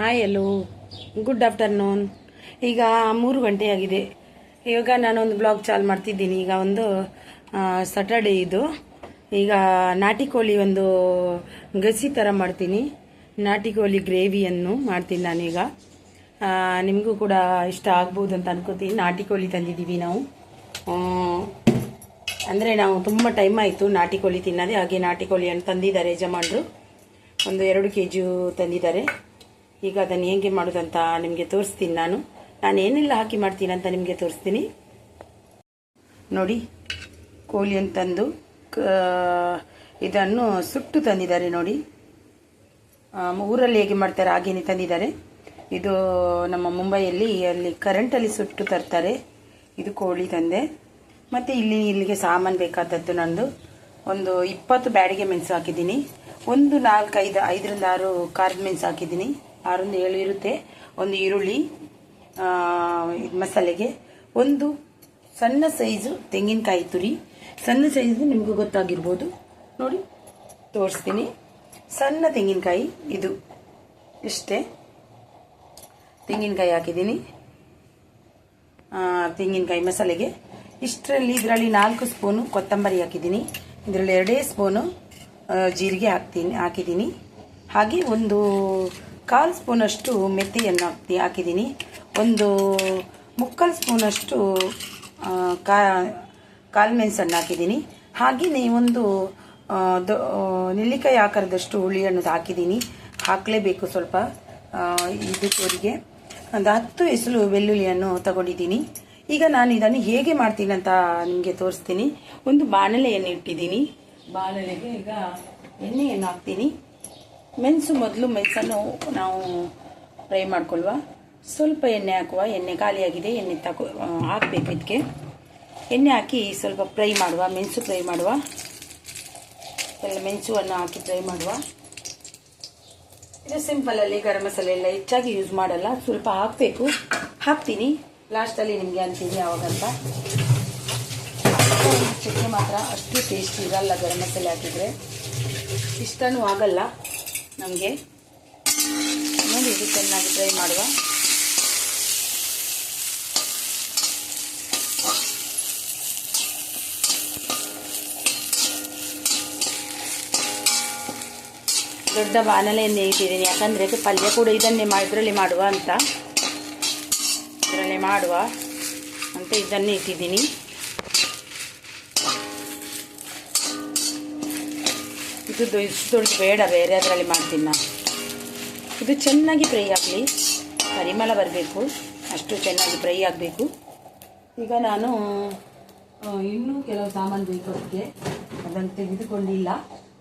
Hi ಎಲ್ಲೋ good afternoon ಈಗ ಮೂರು ಗಂಟೆ ಆಗಿದೆ. ಇವಾಗ ನಾನೊಂದು ಬ್ಲಾಗ್ ಚಾಲು ಮಾಡ್ತಿದ್ದೀನಿ. ಈಗ ಒಂದು ಸಟರ್ಡೇ ಇದು. ಈಗ ನಾಟಿ ಕೋಳಿ ಒಂದು ಗಸಿ ಥರ ಮಾಡ್ತೀನಿ. ನಾಟಿ ಕೋಳಿ ಗ್ರೇವಿಯನ್ನು ಮಾಡ್ತೀನಿ ನಾನೀಗ. ನಿಮಗೂ ಕೂಡ ಇಷ್ಟ ಆಗ್ಬೋದು ಅಂತ ಅನ್ಕೋತೀನಿ. ನಾಟಿ ಕೋಳಿ ತಂದಿದ್ದೀವಿ ನಾವು. ಅಂದರೆ ನಾವು ತುಂಬ ಟೈಮ್ ಆಯಿತು ನಾಟಿ ಕೋಳಿ ತಿನ್ನೋದೇ. ಹಾಗೆ ನಾಟಿ ಕೋಳಿಯನ್ನು ತಂದಿದ್ದಾರೆ ಯಜಮಾನರು. ಒಂದು ಎರಡು ಕೆ ಜಿ ತಂದಿದ್ದಾರೆ. ಈಗ ಅದನ್ನು ಹೇಗೆ ಮಾಡೋದಂತ ನಿಮಗೆ ತೋರಿಸ್ತೀನಿ ನಾನು. ನಾನು ಏನೆಲ್ಲ ಹಾಕಿ ಮಾಡ್ತೀನಿ ಅಂತ ನಿಮಗೆ ತೋರಿಸ್ತೀನಿ. ನೋಡಿ ಕೋಳಿಯನ್ನು ತಂದು ಇದನ್ನು ಸುಟ್ಟು ತಂದಿದ್ದಾರೆ ನೋಡಿ. ಊರಲ್ಲಿ ಹೇಗೆ ಮಾಡ್ತಾರೆ, ಹಾಗೇನೆ ತಂದಿದ್ದಾರೆ. ಇದು ನಮ್ಮ ಮುಂಬೈಯಲ್ಲಿ, ಅಲ್ಲಿ ಕರೆಂಟಲ್ಲಿ ಸುಟ್ಟು ತರ್ತಾರೆ. ಇದು ಕೋಳಿ ತಂದೆ. ಮತ್ತು ಇಲ್ಲಿ ಇಲ್ಲಿಗೆ ಸಾಮಾನು ಬೇಕಾದದ್ದು ನಂದು. ಒಂದು ಇಪ್ಪತ್ತು ಬ್ಯಾಡಿಗೆ ಮೆಣಸು ಹಾಕಿದ್ದೀನಿ. ಒಂದು ನಾಲ್ಕೈದು, ಐದರಿಂದ ಆರು ಖಾರದ ಮೆಣಸು ಹಾಕಿದ್ದೀನಿ. ಆರೊಂದು ಏಳು ಇರುತ್ತೆ. ಒಂದು ಈರುಳ್ಳಿ ಮಸಾಲೆಗೆ. ಒಂದು ಸಣ್ಣ ಸೈಜು ತೆಂಗಿನಕಾಯಿ ತುರಿ. ಸಣ್ಣ ಸೈಜು ನಿಮಗೂ ಗೊತ್ತಾಗಿರ್ಬೋದು. ನೋಡಿ, ತೋರಿಸ್ತೀನಿ. ಸಣ್ಣ ತೆಂಗಿನಕಾಯಿ ಇದು. ಇಷ್ಟೇ. ತೆಂಗಿನಕಾಯಿ ಹಾಕಿದ್ದೀನಿ. ತೆಂಗಿನಕಾಯಿ ಮಸಾಲೆಗೆ. ಇಷ್ಟರಲ್ಲಿ ಇದರಲ್ಲಿ ನಾಲ್ಕು ಸ್ಪೂನು ಕೊತ್ತಂಬರಿ ಹಾಕಿದ್ದೀನಿ. ಇದರಲ್ಲಿ ಎರಡೇ ಸ್ಪೂನು ಜೀರಿಗೆ ಹಾಕ್ತೀನಿ, ಹಾಕಿದ್ದೀನಿ. ಹಾಗೆ ಒಂದು ಕಾಲು ಸ್ಪೂನಷ್ಟು ಮೆಥಿಯನ್ನು ಹಾಕ್ತಿ ಹಾಕಿದ್ದೀನಿ. ಒಂದು ಮುಕ್ಕಾಲು ಸ್ಪೂನಷ್ಟು ಕಾ, ಕಾಲು ಮೆಣಸನ್ನು ಹಾಕಿದ್ದೀನಿ. ಹಾಗೆಯೇ ಒಂದು ನೆಲ್ಲಿಕಾಯಿ ಆಕಾರದಷ್ಟು ಹುಳಿ ಅನ್ನೋದು ಹಾಕಿದ್ದೀನಿ. ಹಾಕಲೇಬೇಕು ಸ್ವಲ್ಪ ಇದಕ್ಕೆ ಒಂದು ಹತ್ತು ಎಸಲು ಬೆಳ್ಳುಳ್ಳಿಯನ್ನು ತಗೊಂಡಿದ್ದೀನಿ. ಈಗ ನಾನು ಇದನ್ನು ಹೇಗೆ ಮಾಡ್ತೀನಿ ಅಂತ ನಿಮಗೆ ತೋರಿಸ್ತೀನಿ. ಒಂದು ಬಾಣಲೆಯನ್ನು ಇಟ್ಟಿದ್ದೀನಿ. ಬಾಣಲೆಗೆ ಈಗ ಎಣ್ಣೆಯನ್ನು ಹಾಕ್ತೀನಿ. ಮೆಣಸು ಮೊದಲು ಮೆಣಸನ್ನು ನಾವು ಫ್ರೈ ಮಾಡ್ಕೊಳ್ವಾ. ಸ್ವಲ್ಪ ಎಣ್ಣೆ ಹಾಕುವ. ಎಣ್ಣೆ ಖಾಲಿಯಾಗಿದೆ. ಎಣ್ಣೆ ತಗೋ ಹಾಕಬೇಕು ಇದಕ್ಕೆ ಎಣ್ಣೆ ಹಾಕಿ ಸ್ವಲ್ಪ ಫ್ರೈ ಮಾಡುವ. ಮೆಣಸು ಫ್ರೈ ಮಾಡುವ. ಎಲ್ಲ ಮೆಣಸುವನ್ನು ಹಾಕಿ ಫ್ರೈ ಮಾಡುವ. ಇದು ಸಿಂಪಲಲ್ಲಿ ಗರಂ ಮಸಾಲೆ ಎಲ್ಲ ಹೆಚ್ಚಾಗಿ ಯೂಸ್ ಮಾಡಲ್ಲ. ಸ್ವಲ್ಪ ಹಾಕಬೇಕು. ಹಾಕ್ತೀನಿ. ಲಾಸ್ಟಲ್ಲಿ ನಿಮಗೆ ಅಂತೀನಿ ಯಾವಾಗಂತ. ಚಟ್ನಿ ಮಾತ್ರ. ಅಷ್ಟು ಟೇಸ್ಟ್ ಇರಲ್ಲ ಗರಂ ಮಸಾಲೆ ಹಾಕಿದರೆ. ಇಷ್ಟನೂ ಆಗಲ್ಲ. ನಮಗೆ. ನೋಡಿ ಇದು ಚೆನ್ನಾಗಿ ಫ್ರೈ ಮಾಡುವ. ದೊಡ್ಡ ಬಾಣಲೆಯನ್ನೇ ಇಟ್ಟಿದ್ದೀನಿ. ಯಾಕಂದರೆ ಪಲ್ಯ ಕೂಡ ಇದನ್ನೇ ಇದರಲ್ಲಿ ಮಾಡುವ ಅಂತ. ಇದರಲ್ಲೇ ಮಾಡುವ ಅಂತ ಇದನ್ನೇ ಇಟ್ಟಿದ್ದೀನಿ. ಇದು ದೊ- ಇಷ್ಟು ಬೇಡ, ಬೇರೆ ಅದರಲ್ಲಿ ಮಾಡ್ತೀನಿ ನಾನು. ಇದು ಚೆನ್ನಾಗಿ ಫ್ರೈ ಆಗಲಿ. ಪರಿಮಳ ಬರಬೇಕು, ಅಷ್ಟು ಚೆನ್ನಾಗಿ ಫ್ರೈ ಆಗಬೇಕು. ಈಗ ನಾನು ಇನ್ನೂ ಕೆಲವು ಸಾಮಾನು ಬೇಕು ಅದಕ್ಕೆ. ಅದನ್ನು ತೆಗೆದುಕೊಂಡಿಲ್ಲ,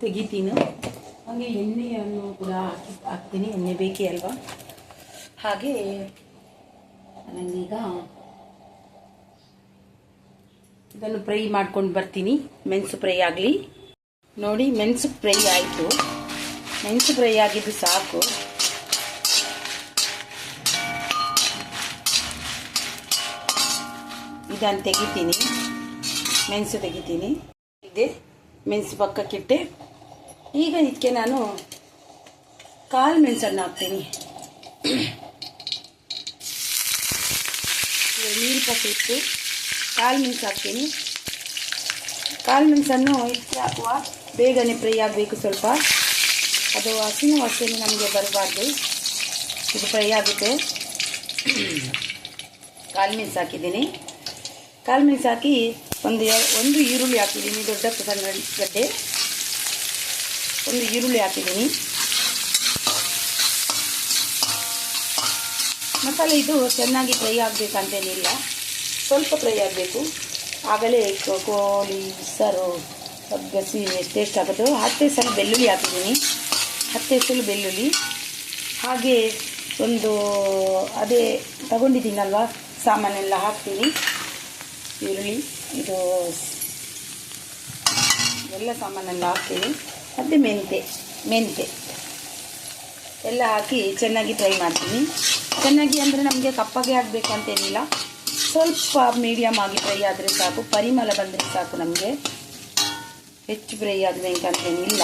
ತೆಗಿತೀನಿ. ಹಾಗೆ ಎಣ್ಣೆಯನ್ನು ಕೂಡ ಹಾಕಿ, ಹಾಕ್ತೀನಿ. ಎಣ್ಣೆ ಬೇಕೇ ಅಲ್ವಾ? ಹಾಗೆ ನನಗೀಗ ಇದನ್ನು ಫ್ರೈ ಮಾಡ್ಕೊಂಡು ಬರ್ತೀನಿ. ಮೆಣಸು ಫ್ರೈ ಆಗಲಿ. ನೋಡಿ, ಮೆಣಸು ಫ್ರೈ ಆಯಿತು. ಮೆಣಸು ಫ್ರೈ ಆಗಿದ್ದು ಸಾಕು. ಇದನ್ನು ತೆಗಿತೀನಿ. ಮೆಣಸು ತೆಗಿತೀನಿ. ಇದೆ. ಮೆಣಸು ಪಕ್ಕಕ್ಕಿಟ್ಟೆ ಈಗ ಇದಕ್ಕೆ ನಾನು ಕಾಲು ಮೆಣಸನ್ನು ಹಾಕ್ತೀನಿ. ನೀರು ಪಕ್ಕಿಟ್ಟು ಕಾಲು ಮೆಣಸು ಹಾಕ್ತೀನಿ. ಕಾಳು ಮೆಣಸನ್ನು ಇಟ್ಟು ಹಾಕುವ. ಬೇಗನೆ ಫ್ರೈ ಆಗಬೇಕು ಸ್ವಲ್ಪ. ಅದು ಹಸಿನ ವಾಸನೆ ನಮಗೆ ಬರಬಾರ್ದು. ಇದು ಫ್ರೈ ಆಗುತ್ತೆ. ಕಾಲು ಮೆಣಸು ಹಾಕಿದ್ದೀನಿ. ಕಾಲು ಮೆಣಸು ಹಾಕಿ ಒಂದು ಒಂದು ಈರುಳ್ಳಿ ಹಾಕಿದ್ದೀನಿ, ದೊಡ್ಡ ಸಣ್ಣ ಗಡ್ಡೆ. ಒಂದು ಈರುಳ್ಳಿ ಹಾಕಿದ್ದೀನಿ. ಮಸಾಲೆ ಇದು ಚೆನ್ನಾಗಿ ಫ್ರೈ ಆಗಬೇಕಂತೇನಿಲ್ಲ. ಸ್ವಲ್ಪ ಫ್ರೈ ಆಗಬೇಕು. ಆಗಲೇ ಕೋಳಿ ಸರು ಗಸಿ ಟೇಸ್ಟ್ ಆಗೋದು ಹತ್ತು ಸಲ ಬೆಳ್ಳುಳ್ಳಿ ಹಾಕಿದ್ದೀನಿ. ಹತ್ತು ಹೆಸರು ಬೆಳ್ಳುಳ್ಳಿ. ಹಾಗೆ ಒಂದು, ಅದೇ ತಗೊಂಡಿದ್ದೀನಲ್ವ, ಸಾಮಾನೆಲ್ಲ ಹಾಕ್ತೀನಿ. ಈರುಳ್ಳಿ, ಇದು ಎಲ್ಲ ಸಾಮಾನೆಲ್ಲ ಹಾಕ್ತೀನಿ. ಮತ್ತು ಮೆಂತೆ ಮೆಂತೆ. ಎಲ್ಲ ಹಾಕಿ ಚೆನ್ನಾಗಿ ಫ್ರೈ ಮಾಡ್ತೀನಿ. ಚೆನ್ನಾಗಿ ಅಂದರೆ ನಮಗೆ ಕಪ್ಪಗೆ ಆಗಬೇಕಂತೇನಿಲ್ಲ ಸ್ವಲ್ಪ ಮೀಡಿಯಮ್ ಆಗಿ ಫ್ರೈ ಆದರೆ ಸಾಕು, ಪರಿಮಳ ಬಂದರೆ ಸಾಕು ನಮಗೆ. ಹೆಚ್ಚು ಫ್ರೈ ಆಗಬೇಕಂತೇನಿಲ್ಲ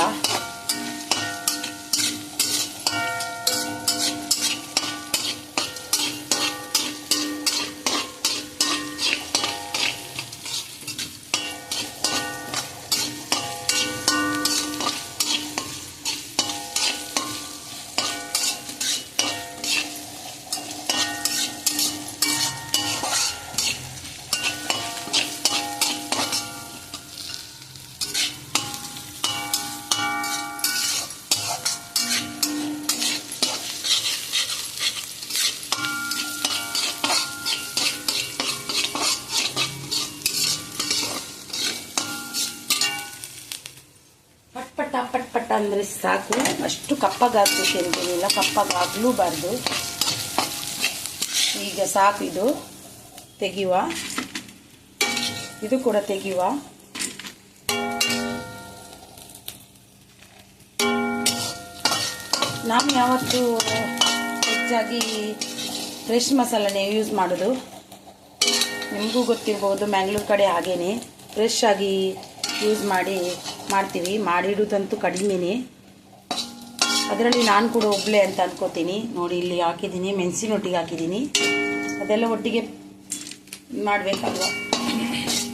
ಪಟ್ ಪಟ್ ಅಂದರೆ ಸಾಕು ಅಷ್ಟು ಕಪ್ಪಗಾಗಬೇಕು ಅಂತೇನಿಲ್ಲ ಕಪ್ಪಗಾಗಲೂಬಾರ್ದು ಈಗ ಸಾಕು ಇದು ತೆಗೆಯುವ ಇದು ಕೂಡ ತೆಗೆಯುವ ನಾನು ಯಾವತ್ತು ಹೆಚ್ಚಾಗಿ ಫ್ರೆಶ್ ಮಸಾಲನೇ ಯೂಸ್ ಮಾಡೋದು ನಿಮಗೂ ಗೊತ್ತಿರ್ಬೋದು ಮ್ಯಾಂಗ್ಳೂರ್ ಕಡೆ ಹಾಗೇನೆ ಫ್ರೆಶ್ ಆಗಿ ಯೂಸ್ ಮಾಡಿ ಮಾಡ್ತೀವಿ. ಮಾಡಿಡೋದಂತೂ ಕಡಿಮೆನೇ. ಅದರಲ್ಲಿ ನಾನು ಕೂಡ ಒಬ್ಬಳೆ ಅಂತ ಅಂದ್ಕೋತೀನಿ ನೋಡಿ, ಇಲ್ಲಿ ಹಾಕಿದ್ದೀನಿ. ಮೆಣಸಿನೊಟ್ಟಿಗೆ ಹಾಕಿದ್ದೀನಿ. ಅದೆಲ್ಲ ಒಟ್ಟಿಗೆ ಮಾಡಬೇಕಲ್ವ?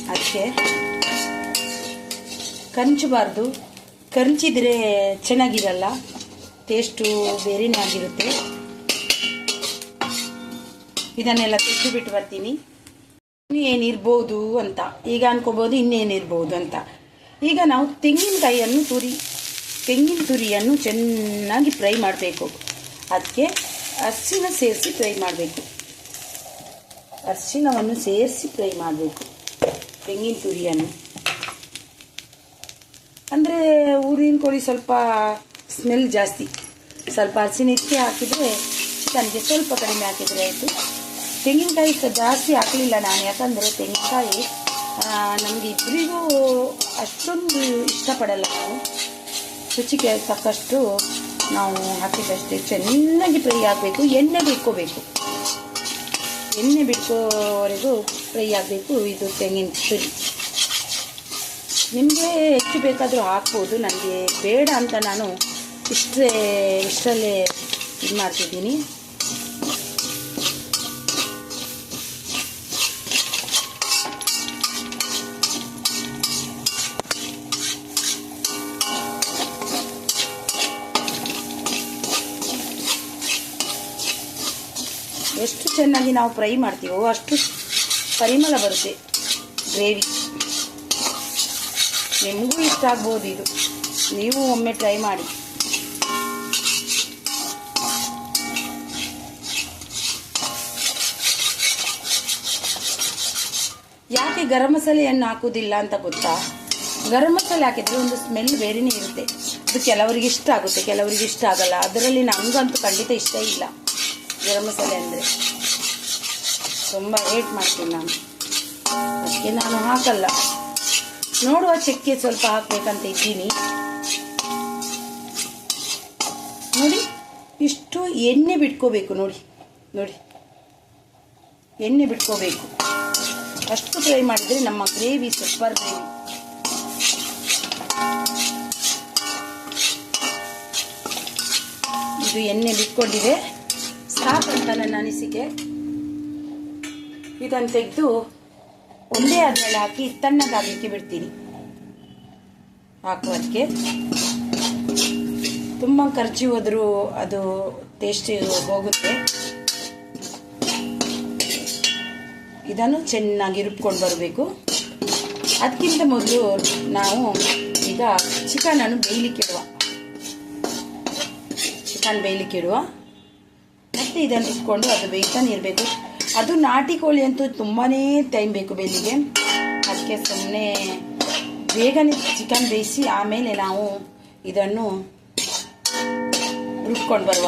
ಅದಕ್ಕೆ ಕಂಚಬಾರ್ದು. ಕಂಚಿದ್ರೆ ಚೆನ್ನಾಗಿರಲ್ಲ. ಟೇಸ್ಟು ಬೇರೆನೇ ಆಗಿರುತ್ತೆ. ಇದನ್ನೆಲ್ಲ ತೆಗೆದು ಬಿಟ್ಟು ಬರ್ತೀನಿ. ಏನಿರ್ಬೋದು ಅಂತ. ಈಗ ಅನ್ಕೋಬೋದು ಇನ್ನೇನಿರ್ಬೋದು ಅಂತ. ಈಗ ನಾವು ತೆಂಗಿನಕಾಯಿಯನ್ನು ತುರಿ, ತೆಂಗಿನ ತುರಿಯನ್ನು ಚೆನ್ನಾಗಿ ಫ್ರೈ ಮಾಡಬೇಕು. ಅದಕ್ಕೆ ಅರಿಶಿನ ಸೇರಿಸಿ ಫ್ರೈ ಮಾಡಬೇಕು. ಅರಿಶಿನವನ್ನು ಸೇರಿಸಿ ಫ್ರೈ ಮಾಡಬೇಕು, ತೆಂಗಿನ ತುರಿಯನ್ನು. ಅಂದರೆ ಊರಿನ ಕೋಳಿ ಸ್ವಲ್ಪ ಸ್ಮೆಲ್ ಜಾಸ್ತಿ. ಸ್ವಲ್ಪ ಅರಿಶಿನ ಹೆಚ್ಚಿ ಹಾಕಿದರೆ ಚಿಕನ್ಗೆ ಸ್ವಲ್ಪ ಕಡಿಮೆ ಹಾಕಿದರೆ ಆಯಿತು. ತೆಂಗಿನಕಾಯಿ ಜಾಸ್ತಿ ಹಾಕಲಿಲ್ಲ ನಾನು, ಯಾಕಂದರೆ ತೆಂಗಿನಕಾಯಿ ನಮಗೆ ಇಬ್ಬರಿಗೂ ಅಷ್ಟೊಂದು ಇಷ್ಟಪಡಲ್ಲ ನಾವು. ರುಚಿಗೆ ಸಾಕಷ್ಟು ನಾವು ಹಾಕಿದಷ್ಟೇ. ಚೆನ್ನಾಗಿ ಫ್ರೈ ಆಗಬೇಕು, ಎಣ್ಣೆ ಬಿಟ್ಕೋಬೇಕು. ಎಣ್ಣೆ ಬಿಟ್ಕೋವರೆಗೂ ಫ್ರೈ ಆಗಬೇಕು, ಇದು ತೆಂಗಿನ ತುರಿ ನಿಮಗೆ ಹೆಚ್ಚು ಬೇಕಾದರೂ ಹಾಕ್ಬೋದು, ನನಗೆ ಬೇಡ ಅಂತ ನಾನು ಇಷ್ಟೇ, ಇಷ್ಟರಲ್ಲೇ ಇದು ಮಾಡ್ತಿದ್ದೀನಿ ಎಷ್ಟು ಚೆನ್ನಾಗಿ ನಾವು ಫ್ರೈ ಮಾಡ್ತೀವೋ ಅಷ್ಟು ಪರಿಮಳ ಬರುತ್ತೆ. ಗ್ರೇವಿ. ನಿಮಗೂ ಇಷ್ಟ ಆಗ್ಬೋದು ಇದು. ನೀವು ಒಮ್ಮೆ ಟ್ರೈ ಮಾಡಿ. ಯಾಕೆ ಗರಂ ಮಸಾಲೆಯನ್ನು ಹಾಕೋದಿಲ್ಲ ಅಂತ ಗೊತ್ತಾ? ಗರಂ ಮಸಾಲೆ ಹಾಕಿದ್ರೆ ಒಂದು ಸ್ಮೆಲ್ ಬೇರೆನೇ ಇರುತ್ತೆ. ಅದು ಕೆಲವರಿಗೆ ಇಷ್ಟ ಆಗುತ್ತೆ, ಕೆಲವರಿಗೆ ಇಷ್ಟ ಆಗಲ್ಲ. ಅದರಲ್ಲಿ ನಮಗಂತೂ ಖಂಡಿತ ಇಷ್ಟ ಇಲ್ಲ. ಗರಂ ಮಸಾಲೆ ಅಂದರೆ ತುಂಬ ರೇಟ್ ಮಾಡ್ತೀನಿ ನಾನು. ಅದಕ್ಕೆ ನಾನು ಹಾಕಲ್ಲ. ನೋಡುವ ಚಕ್ಕೆ ಸ್ವಲ್ಪ ಹಾಕ್ಬೇಕಂತ ಇದ್ದೀನಿ. ನೋಡಿ, ಇಷ್ಟು ಎಣ್ಣೆ ಬಿಟ್ಕೋಬೇಕು ನೋಡಿ ನೋಡಿ. ಎಣ್ಣೆ ಬಿಟ್ಕೋಬೇಕು. ಅಷ್ಟು ಫ್ರೈ ಮಾಡಿದರೆ ನಮ್ಮ ಗ್ರೇವಿ ಸೂಪರ್ ಗ್ರೇವಿ ಇದು ಎಣ್ಣೆ ಬಿಟ್ಕೊಂಡಿದೆ. ನನ್ನ ಅನಿಸಿಕೆ ಇದನ್ನು ತೆಗೆದು ಒಂದೇ ಅದ್ರಲ್ಲಿ ಹಾಕಿ ತಣ್ಣಗಾಗಲಿಕ್ಕೆ ಬಿಡ್ತೀನಿ. ಹಾಕೋದಕ್ಕೆ ತುಂಬ ಖರ್ಚು ಹೋದರೂ ಅದು ಟೇಸ್ಟ್ ಹೋಗುತ್ತೆ. ಇದನ್ನು ಚೆನ್ನಾಗಿ ರುಬ್ಕೊಂಡು ಬರಬೇಕು. ಅದಕ್ಕಿಂತ ಮೊದಲು ನಾವು ಈಗ ಚಿಕನನ್ನು ಬೇಯಲಿಕ್ಕಿಡುವ ಚಿಕನ್ ಬೇಯಲಿಕ್ಕಿಡುವ ಮತ್ತು ಇದನ್ನು ಇಟ್ಕೊಂಡು ಅದು ಬೇಯ್ತಾನೆ ಇರಬೇಕು ಅದು ನಾಟಿ ಕೋಳಿ ಅಂತೂ ತುಂಬಾ ಟೈಮ್ ಬೇಕು ಬೆಲ್ಲಿಗೆ ಅದಕ್ಕೆ ಸುಮ್ಮನೆ ಬೇಗನೆ ಚಿಕನ್ ಬೇಯಿಸಿ ಆಮೇಲೆ ನಾವು ಇದನ್ನು ರುಬ್ಕೊಂಡು ಬರುವ.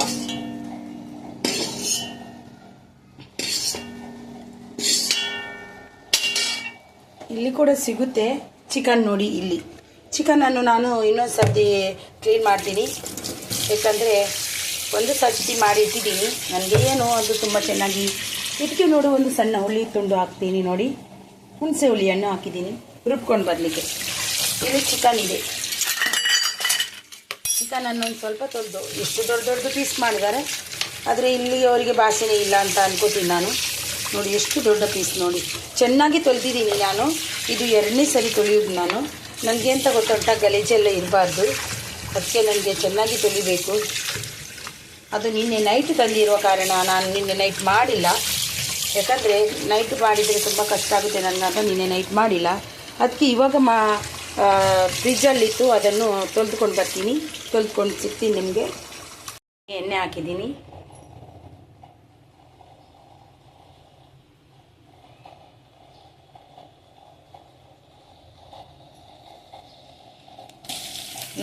ಇಲ್ಲಿ ಕೂಡ ಸಿಗುತ್ತೆ ಚಿಕನ್ ನೋಡಿ ಇಲ್ಲಿ. ಚಿಕನನ್ನು ನಾನು ಇನ್ನೊಂದು ಸರ್ತಿ ಕ್ಲೀನ್ ಮಾಡ್ತೀನಿ. ಯಾಕಂದರೆ ಒಂದು ಸಜ್ಜಿ ಮಾಡಿ ಇಟ್ಟಿದ್ದೀನಿ ನನಗೆ ಏನು, ಅದು ತುಂಬ ಚೆನ್ನಾಗಿ ಇದಕ್ಕೆ ನೋಡು, ಒಂದು ಸಣ್ಣ ಹುಳಿ ತುಂಡು ಹಾಕ್ತೀನಿ ನೋಡಿ. ಹುಣಸೆ ಹುಳಿಯನ್ನು ಹಾಕಿದ್ದೀನಿ. ರುಬ್ಕೊಂಡು ಬರಲಿಕ್ಕೆ. ಇದು ಚಿಕನ್ ಇದೆ. ಚಿಕನನ್ನು ಒಂದು ಸ್ವಲ್ಪ ತೊಳೆದು ಎಷ್ಟು ದೊಡ್ಡ ದೊಡ್ಡದು ಪೀಸ್ ಮಾಡಿದ್ದಾರೆ. ಆದರೆ ಇಲ್ಲಿ ಅವರಿಗೆ ಭಾಷೆನೇ ಇಲ್ಲ ಅಂತ ಅನ್ಕೋತೀನಿ ನಾನು. ನೋಡಿ, ಎಷ್ಟು ದೊಡ್ಡ ಪೀಸ್ ನೋಡಿ. ಚೆನ್ನಾಗಿ ತೊಳೆದಿದ್ದೀನಿ ನಾನು. ಇದು ಎರಡನೇ ಸರಿ ತೊಳೆಯೋದು ನಾನು. ನನಗೆ ಅಂತ ಗೊತ್ತುಂಟ? ಗಲೀಜೆಲ್ಲ ಇರಬಾರ್ದು. ಅದಕ್ಕೆ ನನಗೆ ಚೆನ್ನಾಗಿ ತೊಳಿಬೇಕು. ಅದು ನಿನ್ನೆ ನೈಟ್ ತಂದಿರುವ ಕಾರಣ ನಾನು ನಿನ್ನೆ ನೈಟ್ ಮಾಡಿಲ್ಲ. ಯಾಕಂದರೆ ನೈಟ್ ಮಾಡಿದರೆ ತುಂಬ ಕಷ್ಟ ಆಗುತ್ತೆ ನನ್ನ ಅದು ನಿನ್ನೆ ನೈಟ್ ಮಾಡಿಲ್ಲ. ಅದಕ್ಕೆ ಇವಾಗ ಮಾ ಫ್ರಿಜ್ಜಲ್ಲಿತ್ತು ಅದನ್ನು ತೊಳೆದುಕೊಂಡು ಬರ್ತೀನಿ. ತೊಳೆದುಕೊಂಡು ಸಿಗ್ತೀನಿ ನಿಮಗೆ. ಎಣ್ಣೆ ಹಾಕಿದ್ದೀನಿ.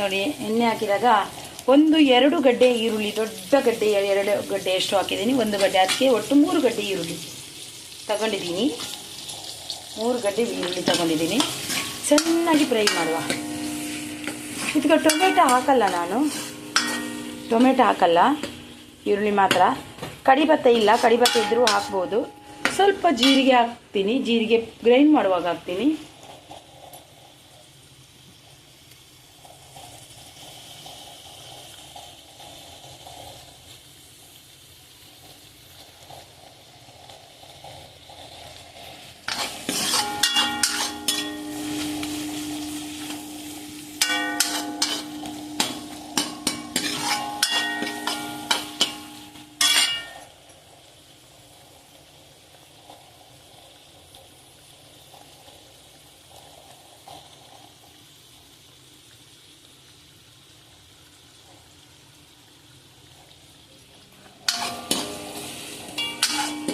ನೋಡಿ, ಎಣ್ಣೆ ಹಾಕಿದಾಗ ಒಂದು ಎರಡು ಗಡ್ಡೆ ಈರುಳ್ಳಿ, ದೊಡ್ಡ ಗಡ್ಡೆ, ಎರಡು ಗಡ್ಡೆ ಎಷ್ಟು ಹಾಕಿದ್ದೀನಿ. ಒಂದು ಗಡ್ಡೆ ಅದಕ್ಕೆ ಒಟ್ಟು ಮೂರು ಗಡ್ಡೆ ಈರುಳ್ಳಿ ತಗೊಂಡಿದ್ದೀನಿ. ಮೂರು ಗಡ್ಡೆ ಈರುಳ್ಳಿ ತಗೊಂಡಿದ್ದೀನಿ. ಚೆನ್ನಾಗಿ ಫ್ರೈ ಮಾಡುವ. ಇದಕ್ಕೆ ಟೊಮೆಟೊ ಹಾಕಲ್ಲ ನಾನು. ಟೊಮೆಟೊ ಹಾಕಲ್ಲ. ಈರುಳ್ಳಿ ಮಾತ್ರ. ಕಡಿಬತ್ತ ಇಲ್ಲ. ಕಡಿಬತ್ತ ಇದ್ದರೂ ಹಾಕ್ಬೋದು. ಸ್ವಲ್ಪ ಜೀರಿಗೆ ಹಾಕ್ತೀನಿ. ಜೀರಿಗೆ ಗ್ರೈಂಡ್ ಮಾಡುವಾಗ ಹಾಕ್ತೀನಿ.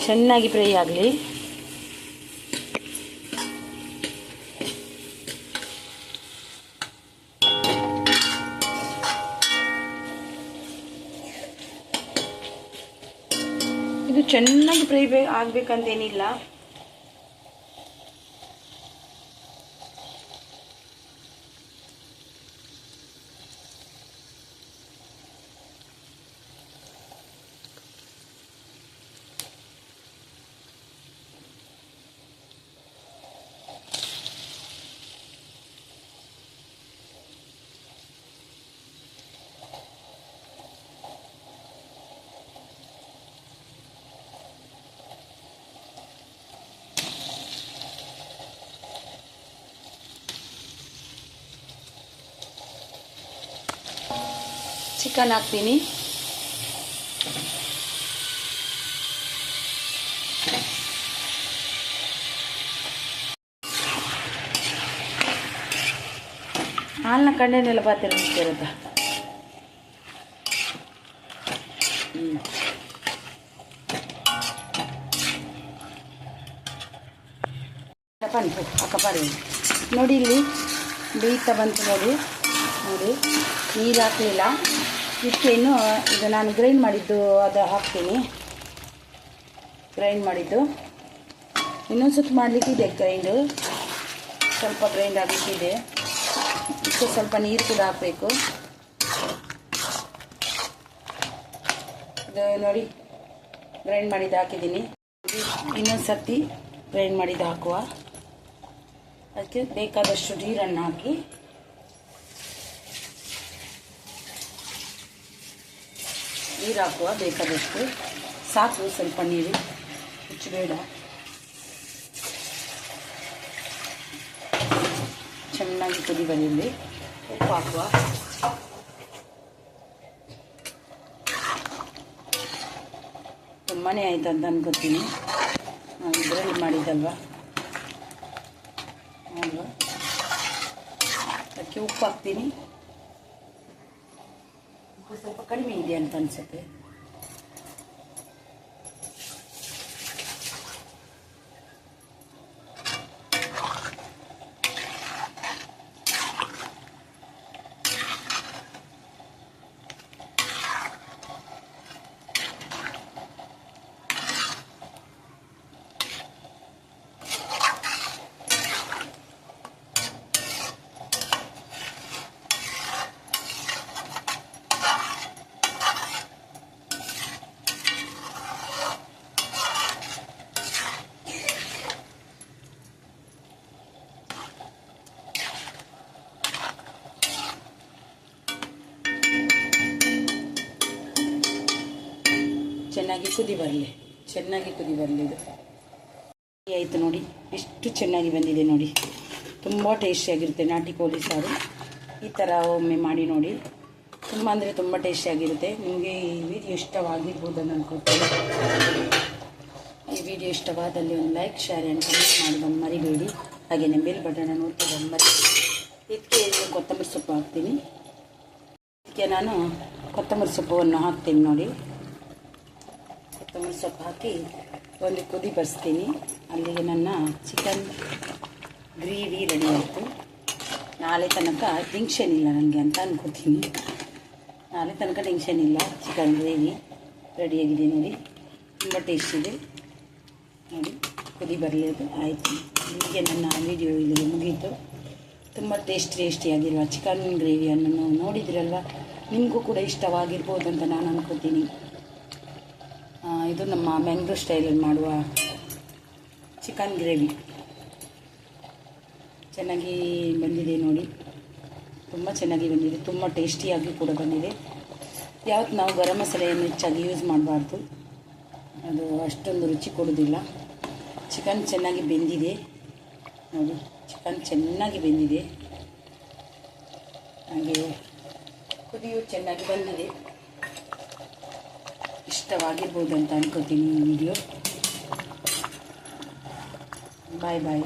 ಚೆನ್ನಾಗಿ ಫ್ರೈ ಆಗಲಿ. ಇದು ಚೆನ್ನಾಗಿ ಫ್ರೈ ಆಗಬೇಕಂತೇನಿಲ್ಲ. ಚಿಕನ್ ಹಾಕ್ತೀನಿ. ಹಾಲಿನ ಕಣ್ಣೇನೆಲ್ಲ ಪಾತ್ರೆ ಇರುತ್ತೆ ಹ್ಞೂ ಅಕ್ಕ ನೋಡಿ ಇಲ್ಲಿ ಬೇಯ್ತಾ ಬಂತು ನೋಡಿ. ನೋಡಿ, ನೀರು ಹಾಕಲಿಲ್ಲ. ಇದಕ್ಕೇನು ಇದು ನಾನು ಗ್ರೈಂಡ್ ಮಾಡಿದ್ದು ಅದು ಹಾಕ್ತೀನಿ. ಗ್ರೈಂಡ್ ಮಾಡಿದ್ದು. ಇನ್ನೊಂದು ಸುತ್ತು ಮಾಡಲಿಕ್ಕಿದೆ ಗ್ರೈಂಡು ಸ್ವಲ್ಪ ಗ್ರೈಂಡ್ ಆಗಲಿಕ್ಕಿದೆ ಇಷ್ಟು ಸ್ವಲ್ಪ ನೀರು ಕೂಡ ಹಾಕಬೇಕು. ಇದು ನೋಡಿ ಗ್ರೈಂಡ್ ಮಾಡಿದ್ದು ಹಾಕಿದ್ದೀನಿ. ಇನ್ನೊಂದು ಸರ್ತಿ ಗ್ರೈಂಡ್ ಮಾಡಿದ್ದು ಹಾಕುವ. ಅದಕ್ಕೆ ಬೇಕಾದಷ್ಟು ನೀರನ್ನು ಹಾಕಿ. ನೀರು ಹಾಕುವ, ಬೇಕಾದಷ್ಟು. ಸಾಕು, ಸ್ವಲ್ಪ ನೀರು. ಹೆಚ್ಚು ಬೇಡ. ಚೆನ್ನಾಗಿ ಕುದಿ ಬಂದಿಲ್ಲಿ ಉಪ್ಪು ಹಾಕುವ. ತುಂಬಾ ಆಯ್ತು ಅಂತ ಅನ್ಕೋತೀನಿ. ನಾವು ಇದರಲ್ಲಿ ಮಾಡಿದ್ದಲ್ವಾ? ಅದಕ್ಕೆ ಉಪ್ಪು ಹಾಕ್ತೀನಿ. ಸ್ವಲ್ಪ ಕಡಿಮೆ ಇದೆ ಅಂತ ಅನಿಸುತ್ತೆ ಚೆನ್ನಾಗಿ ಕುದಿ ಬರಲಿ. ಚೆನ್ನಾಗಿ ಕುದಿ ಬರಲಿ ಇದು. ಆಯಿತು ನೋಡಿ. ಎಷ್ಟು ಚೆನ್ನಾಗಿ ಬಂದಿದೆ ನೋಡಿ. ತುಂಬ ಟೇಸ್ಟಿಯಾಗಿರುತ್ತೆ ನಾಟಿ ಕೋಳಿ ಸಾರು. ಈ ಥರ ಒಮ್ಮೆ ಮಾಡಿ ನೋಡಿ. ತುಂಬ ಅಂದರೆ ತುಂಬ ಟೇಸ್ಟಿಯಾಗಿರುತ್ತೆ ನಿಮಗೆ ಈ ವಿಡಿಯೋ ಇಷ್ಟವಾಗಿರ್ಬೋದು ಅಂತ ಅನ್ಕೊಳ್ತೀನಿ. ಈ ವಿಡಿಯೋ ಇಷ್ಟವಾದಲ್ಲಿ ಒಂದು ಲೈಕ್ ಶೇರ್ ಆ್ಯಂಡ್ ಕಮೆಂಟ್ ಮಾಡೋದನ್ನು ಮರಿಬೇಡಿ. ಹಾಗೆ ಬೆಲ್ ಬಟನ್ ನೋಡ್ತಿದ್ದನ್ನು ಮರಿ ಇದಕ್ಕೆ ಕೊತ್ತಂಬರಿ ಸೊಪ್ಪು ಹಾಕ್ತೀನಿ. ಇದಕ್ಕೆ ನಾನು ಕೊತ್ತಂಬರಿ ಸೊಪ್ಪನ್ನು ಹಾಕ್ತೀನಿ ನೋಡಿ. ಕೊತ್ತಂಬರಿ ಸೊಪ್ಪು ಹಾಕಿ ಒಂದು ಕುದಿ ಬರ್ಸ್ತೀನಿ. ಅಲ್ಲಿಗೆ ನನ್ನ ಚಿಕನ್ ಗ್ರೇವಿ ರೆಡಿ ಆಯಿತು. ನಾಳೆ ತನಕ ಟೆನ್ಷನ್ ಇಲ್ಲ ನನಗೆ ಅಂತ ಅನ್ಕೋತೀನಿ. ನಾಳೆ ತನಕ ಟೆನ್ಷನ್ ಇಲ್ಲ. ಚಿಕನ್ ಗ್ರೇವಿ ರೆಡಿಯಾಗಿದೆ ನೋಡಿ. ತುಂಬ ಟೇಸ್ಟ್ ಇದೆ. ನೋಡಿ, ಕುದಿ ಬರಲಿ ಅದು ಆಯಿತು. ಹೀಗೆ ನನ್ನ ವಿಡಿಯೋ ಇಲ್ಲಿ ಮುಗೀತು. ತುಂಬ ಟೇಸ್ಟ್ ಟೇಸ್ಟಿಯಾಗಿರುವ ಚಿಕನ್ ಗ್ರೇವಿಯನ್ನು ನೋಡಿದ್ರಲ್ವ? ನಿಮಗೂ ಕೂಡ ಇಷ್ಟವಾಗಿರ್ಬೋದು ಅಂತ ನಾನು ಅನ್ಕೋತೀನಿ. ಇದು ನಮ್ಮ ಮ್ಯಾಂಗ್ಳೂರ್ ಸ್ಟೈಲಲ್ಲಿ ಮಾಡುವ ಚಿಕನ್ ಗ್ರೇವಿ. ಚೆನ್ನಾಗಿ ಬಂದಿದೆ ನೋಡಿ. ತುಂಬ ಚೆನ್ನಾಗಿ ಬಂದಿದೆ. ತುಂಬ ಟೇಸ್ಟಿಯಾಗಿ ಕೂಡ ಬಂದಿದೆ. ಯಾವತ್ತು ನಾವು ಗರಂ ಮಸಾಲೆಯನ್ನು ಹೆಚ್ಚಾಗಿ ಯೂಸ್ ಮಾಡಬಾರ್ದು. ಅದು ಅಷ್ಟೊಂದು ರುಚಿ ಕೊಡೋದಿಲ್ಲ ಚಿಕನ್ ಚೆನ್ನಾಗಿ ಬೆಂದಿದೆ. ನೋಡಿ, ಚಿಕನ್ ಚೆನ್ನಾಗಿ ಬೆಂದಿದೆ. ಹಾಗೆ ಕುದಿಯು ಚೆನ್ನಾಗಿ ಬಂದಿದೆ. ಇಷ್ಟವಾಗಿರ್ಬೋದು ಅಂತ ಅನ್ಕೋತೀನಿ ಈ ವಿಡಿಯೋ ಬಾಯ್ ಬಾಯ್